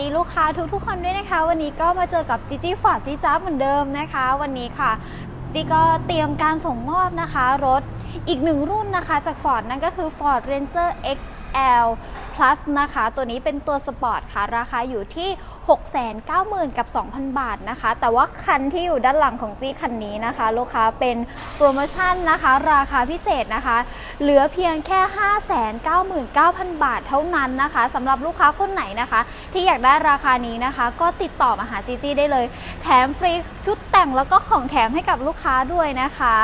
ดีลูกค้าทุกๆคนด้วยนะคะ วันนี้ก็มาเจอกับจิจิฟอร์ดจิจ้าเหมือนเดิมนะคะ วันนี้ค่ะจิก็เตรียมการส่งมอบนะคะ รถอีกหนึ่งรุ่นนะคะจาก Ford นั่นก็คือ Ford Ranger XL Plus นะคะ ตัวนี้เป็นตัวสปอร์ตค่ะ ราคาอยู่ที่ 690,000 กับ 2,000 บาทนะคะ แต่ว่าคันที่อยู่ด้านหลังของจี้คันนี้นะคะ ลูกค้าเป็นโปรโมชั่นนะคะ ราคาพิเศษนะคะ เหลือเพียงแค่ 599,000 บาทเท่านั้นนะคะสำหรับลูกค้าคนไหนนะคะ ที่อยากได้ราคานี้นะคะ ก็ติดต่อมาหาจีจี้ได้เลย แถมฟรีชุดแต่งแล้วก็ของแถมให้กับลูกค้าด้วยนะคะ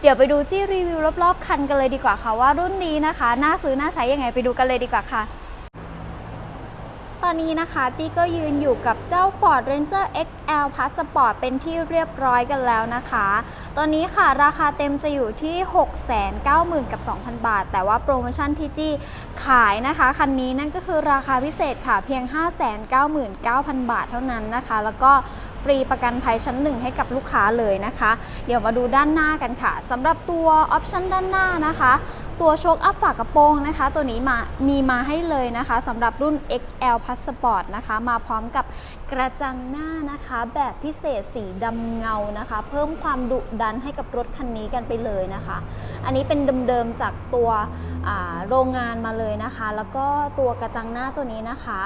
เดี๋ยวไปดูจี้รีวิวรอบๆคันกันเลยดีกว่าค่ะว่ารุ่นนี้นะคะน่าซื้อน่าใช้ยังไงไปดูกันเลยดีกว่าค่ะ ตอนนี้นะคะจี้ก็ยืนอยู่กับเจ้า Ford Ranger XL Passport เป็นที่เรียบร้อยกันแล้วนะคะ ตอนนี้ค่ะราคาเต็มจะอยู่ที่ 690,000กับ2,000 บาท แต่ว่าโปรโมชั่นที่จี้ขายนะคะ คันนี้นั่นก็คือราคาพิเศษค่ะเพียง 599,000 บาทเท่านั้นนะคะ แล้วก็ฟรีประกันภัยชั้นหนึ่งให้กับลูกค้าเลยนะคะ เดี๋ยวมาดูด้านหน้ากันค่ะสำหรับตัวออปชันด้านหน้านะคะ ตัวโชคอัพฝากระโปรงนะคะ ตัวนี้มามีมาให้เลยนะคะสำหรับรุ่น XL Passport นะคะ มาพร้อมกับกระจังหน้านะคะ แบบพิเศษสีดำเงานะคะ เพิ่มความดุดันให้กับรถคันนี้กันไปเลยนะคะ อันนี้เป็นเดิมๆจากตัวโรงงานมาเลยนะคะ แล้วก็ตัวกระจังหน้าตัวนี้นะคะ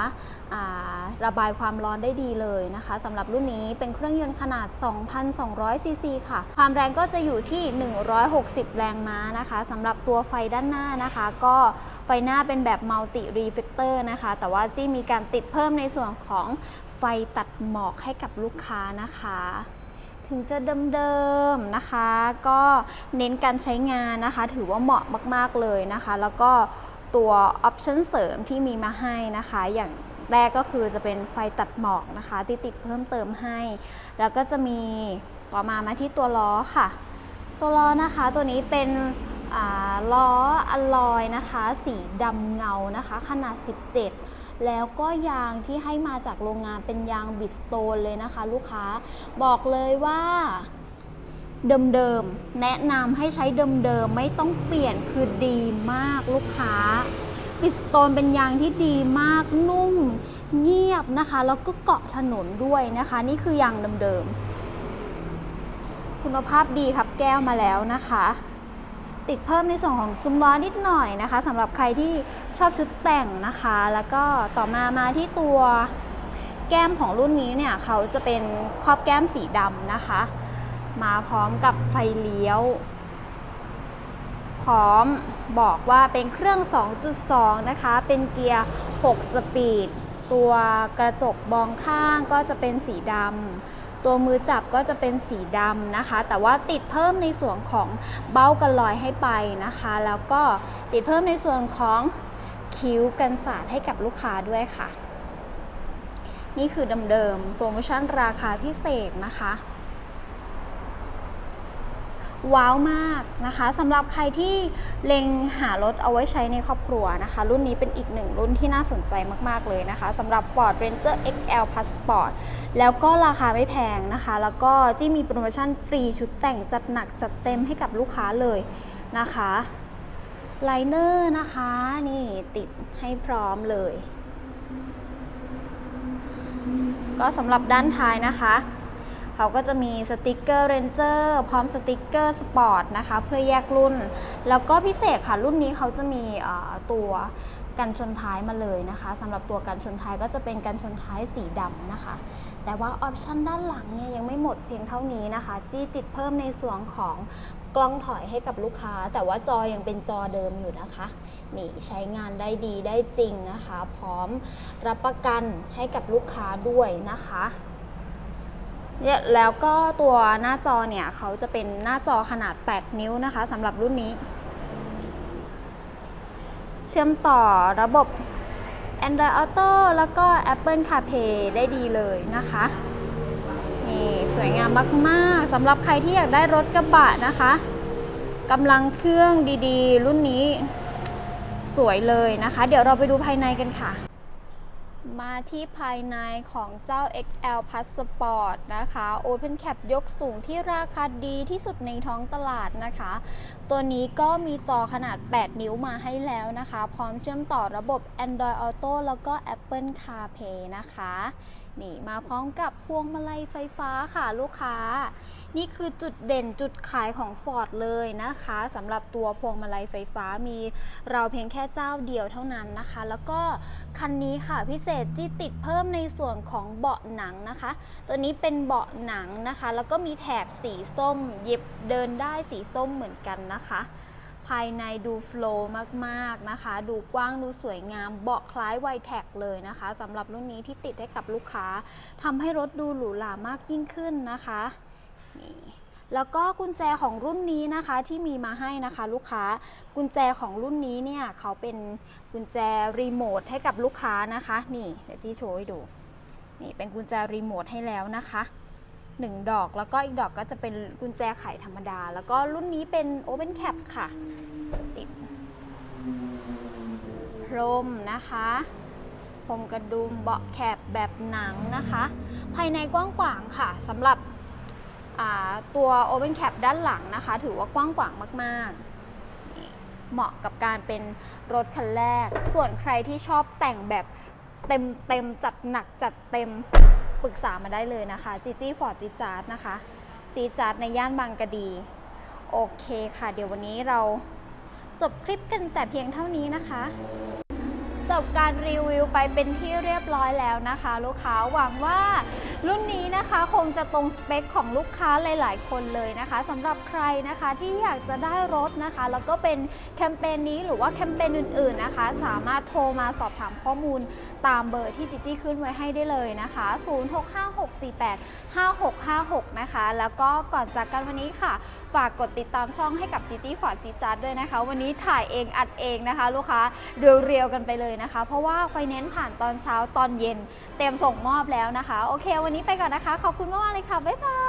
ระบายความร้อนได้ดีเลยนะคะสำหรับรุ่นนี้เป็นเครื่องยนต์ขนาด 2,200ซีซีค่ะ ความแรงก็จะอยู่ที่ 160 แรงม้านะคะสำหรับตัวไฟด้านหน้านะคะ ก็ไฟหน้าเป็นแบบมัลติรีเฟ c เตอร์นะคะ แต่ว่าจี้มีการติดเพิ่มในส่วนของไฟตัดหมอกให้กับลูกค้านะคะ ถึงจะเดิมๆนะคะ ก็เน้นการใช้งานนะคะ ถือว่าเหมาะมากๆเลยนะคะ แล้วก็ตัวออปชันเสริมที่มีมาให้นะคะ อย่างแรกก็คือจะเป็นไฟตัดหมอกนะคะที่ติดเพิ่มเติมให้ แล้วก็จะมีต่อมามาที่ตัวล้อค่ะ ตัวล้อนะคะตัวนี้เป็น ล้ออลลอยนะคะ สีดำเงานะคะ ขนาด 17 แล้วก็ยางที่ให้มาจากโรงงานเป็นยางบิสโตนเลยนะคะ ลูกค้าบอกเลยว่าเดิมๆ แนะนำให้ใช้เดิมๆ ไม่ต้องเปลี่ยนคือดีมากลูกค้าบิสโตนเป็นยางที่ดีมากนุ่มเงียบนะคะ แล้วก็เกาะถนนด้วยนะคะ นี่คือยางเดิมๆ คุณภาพดีครับแก้วมาแล้วนะคะ ติดเพิ่มในส่วนของซุ้มล้อนิดหน่อยนะคะสำหรับใครที่ชอบชุดแต่งนะคะ แล้วก็ต่อมามาที่ตัวแก้มของรุ่นนี้เนี่ยเขาจะเป็นครอบแก้มสีดำนะคะ มาพร้อมกับไฟเลี้ยว พร้อมบอกว่าเป็นเครื่อง 2.2 นะคะ เป็นเกียร์ 6 สปีด ตัวกระจกมองข้างก็จะเป็นสีดำ ตัวมือจับก็จะเป็นสีดำนะคะ แต่ว่าติดเพิ่มในส่วนของเบ้ากันลอยให้ไปนะคะ แล้วก็ติดเพิ่มในส่วนของคิ้วกันสาดให้กับลูกค้าด้วยค่ะ นี่คือเดิมๆโปรโมชั่นราคาพิเศษนะคะ ว้าวมากนะคะสำหรับใครที่เล็งหารถเอาไว้ใช้ในครอบครัวนะคะ รุ่นนี้เป็นอีกหนึ่งรุ่นที่น่าสนใจมากๆเลยนะคะสำหรับ Ford Ranger XL Passport แล้วก็ราคาไม่แพงนะคะ แล้วก็ที่มีโปรโมชั่นฟรีชุดแต่งจัดหนักจัดเต็มให้กับลูกค้าเลยนะคะไลเนอร์นะคะนี่ติดให้พร้อมเลย ก็สำหรับด้านท้ายนะคะ เขาก็จะมีสติกเกอร์เรนเจอร์พร้อมสติกเกอร์สปอร์ตนะคะเพื่อแยกรุ่น แล้วก็พิเศษค่ะ รุ่นนี้เขาจะมีตัวกันชนท้ายมาเลยนะคะสำหรับตัวกันชนท้ายก็จะเป็นกันชนท้ายสีดำนะคะ แต่ว่าออปชันด้านหลังเนี่ยยังไม่หมดเพียงเท่านี้นะคะ จี้ติดเพิ่มในส่วนของกล้องถอยให้กับลูกค้า แต่ว่าจอยังเป็นจอเดิมอยู่นะคะ นี่ใช้งานได้ดีได้จริงนะคะ พร้อมรับประกันให้กับลูกค้าด้วยนะคะ แล้วก็ตัวหน้าจอเนี่ยเขาจะเป็นหน้าจอขนาด 8 นิ้วนะคะสำหรับรุ่นนี้ เชื่อมต่อระบบ Android Auto แล้วก็ Apple CarPlay ได้ดีเลยนะคะนี่สวยงามมากๆสำหรับใครที่อยากได้รถกระบะนะคะกำลังเครื่องดีๆ รุ่นนี้สวยเลยนะคะ เดี๋ยวเราไปดูภายในกันค่ะ มาที่ภายในของเจ้า XL Passport นะคะ Open Cap ยกสูงที่ราคาดีที่สุดในท้องตลาดนะคะ ตัวนี้ก็มีจอขนาด 8 นิ้วมาให้แล้วนะคะ พร้อมเชื่อมต่อระบบ Android Auto แล้วก็ Apple CarPlay นะคะ นี่มาพร้อมกับพวงมาลัยไฟฟ้าค่ะลูกค้า นี่คือจุดเด่นจุดขายของ Ford เลยนะคะสำหรับตัวพวงมาลัยไฟฟ้ามีเราเพียงแค่เจ้าเดียวเท่านั้นนะคะ แล้วก็คันนี้ค่ะพิเศษที่ติดเพิ่มในส่วนของเบาะหนังนะคะ ตัวนี้เป็นเบาะหนังนะคะ แล้วก็มีแถบสีส้มเย็บเดินได้สีส้มเหมือนกันนะคะ ภายในดูโฟล์มากๆนะคะ ดูกว้างดูสวยงาม เบาะคล้ายไวแท็กเลยนะคะสำหรับรุ่นนี้ที่ติดให้กับลูกค้าทำให้รถดูหรูหรามากยิ่งขึ้นนะคะนี่แล้วก็กุญแจของรุ่นนี้นะคะที่มีมาให้นะคะ ลูกค้ากุญแจของรุ่นนี้เนี่ยเขาเป็นกุญแจรีโมทให้กับลูกค้านะคะ นี่เดี๋ยวจี้โชว์ให้ดู นี่เป็นกุญแจรีโมทให้แล้วนะคะ หนึ่งดอก แล้วก็อีกดอกก็จะเป็นกุญแจไขธรรมดา แล้วก็รุ่นนี้เป็น Open Cap ค่ะ ติด พรมนะคะพรมกระดุมเบาะแคบแบบหนังนะคะ ภายในกว้างขวางค่ะสำหรับตัว Open Cap ด้านหลังนะคะ ถือว่ากว้างขวางมากๆ เหมาะกับการเป็นรถคันแรก ส่วนใครที่ชอบแต่งแบบเต็มเต็มจัดหนักจัดเต็ม ปรึกษามาได้เลยนะคะจีจี้ฟอร์ดจีจาร์ดนะคะจีจาร์ดในย่านบางกะดี โอเคค่ะ เดี๋ยววันนี้เราจบคลิปกันแต่เพียงเท่านี้นะคะ จบการรีวิวไปเป็นที่เรียบร้อยแล้วนะคะ ลูกค้าหวังว่ารุ่นนี้นะคะคงจะตรงสเปคของลูกค้าหลาย ๆ คนเลยนะคะสำหรับใครนะคะที่อยากจะได้รถนะคะ แล้วก็เป็นแคมเปญนี้หรือว่าแคมเปญอื่น ๆ นะคะ สามารถโทรมาสอบถามข้อมูลตามเบอร์ที่จิจี้ขึ้นไว้ให้ได้เลยนะคะ 0656485656 นะคะ แล้วก็ก่อนจากกันวันนี้ค่ะฝากกดติดตามช่องให้กับจีจี้ฝอร์ดจีจัดด้วยนะคะ วันนี้ถ่ายเองอัดเองนะคะ ลูกค้าเรียวๆกันไปเลยนะคะ เพราะว่าไฟแนนซ์ผ่านตอนเช้าตอนเย็น เต็มส่งมอบแล้วนะคะ โอเค วันนี้ไปก่อนนะคะ ขอบคุณมากๆเลยค่ะ บ๊ายบาย